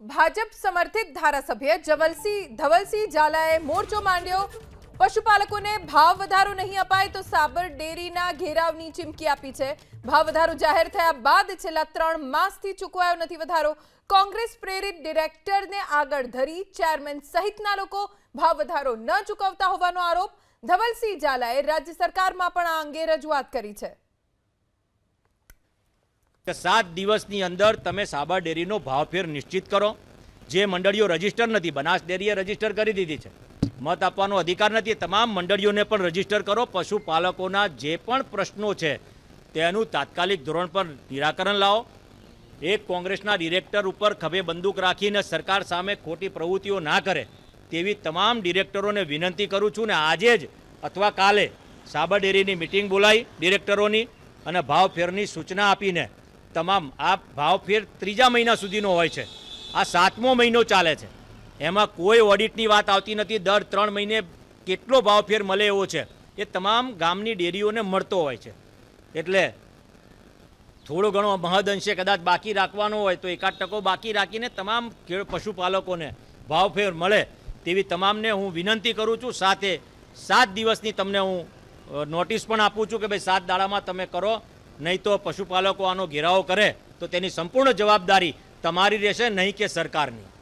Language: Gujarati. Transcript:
ભાજપ સમર્થિત ધારાસભ્ય જવલસિંહ ધવલસિંહ ઝાલાએ મોરચો માંડ્યો. પશુપાલકોને ભાવ વધારો નહીં અપાય તો સાબર ડેરીના ઘેરાવની ચીમકી આપી છે. ભાવ વધારો જાહેર થયા બાદ છેલ્લા ત્રણ માસથી ચૂકવાયો નથી વધારો. કોંગ્રેસ પ્રેરિત ડિરેક્ટરને આગળ ધરી ચેરમેન સહિતના લોકો ભાવ વધારો ન ચૂકવતા હોવાનો આરોપ. ધવલસિંહ ઝાલાએ રાજ્ય સરકારમાં પણ આ અંગે રજૂઆત કરી છે. કે સાત દિવસની અંદર તમે સાબર ડેરીનો ભાવફેર નિશ્ચિત કરો. જે મંડળીઓ રજિસ્ટર નથી, બનાસ ડેરીએ રજિસ્ટર કરી દીધી છે. મત આપવાનો અધિકાર નથી તમામ મંડળીઓને પણ રજિસ્ટર કરો. પશુપાલકોના જે પણ પ્રશ્નો છે, તેનું તાત્કાલિક ધોરણ પર નિરાકરણ લાવો. એક કોંગ્રેસના ડિરેક્ટર ઉપર ખભે બંદૂક રાખીને સરકાર સામે ખોટી પ્રવૃત્તિઓ ના કરે, તેવી તમામ ડિરેક્ટરોને વિનંતી કરું છું ને આજે જ અથવા કાલે સાબર ડેરીની મિટિંગ બોલાવી ડિરેક્ટરોની અને ભાવફેરની સૂચના આપીને તમામ, આ ભાવફેર ત્રીજા મહિના સુધીનો હોય છે. આ સાતમો મહિનો ચાલે છે. એમાં કોઈ ઓડિટની વાત આવતી નથી. દર ત્રણ મહિને કેટલો ભાવફેર મળે એવો છે. એ તમામ ગામની ડેરીઓને મળતો હોય છે. એટલે થોડો ઘણો મહદઅંશે કદાચ બાકી રાખવાનો હોય તો એકાદ ટકો બાકી રાખીને તમામ પશુપાલકોને ભાવફેર મળે તેવી તમામને હું વિનંતી કરું છું. સાથે સાત દિવસની તમને હું નોટિસ પણ આપું છું કે ભાઈ સાત દાડામાં તમે કરો. નહીં તો પશુપાલકો આનો ઘેરાવો કરે તો તેની સંપૂર્ણ જવાબદારી તમારી રહેશે, નહીં કે સરકારની.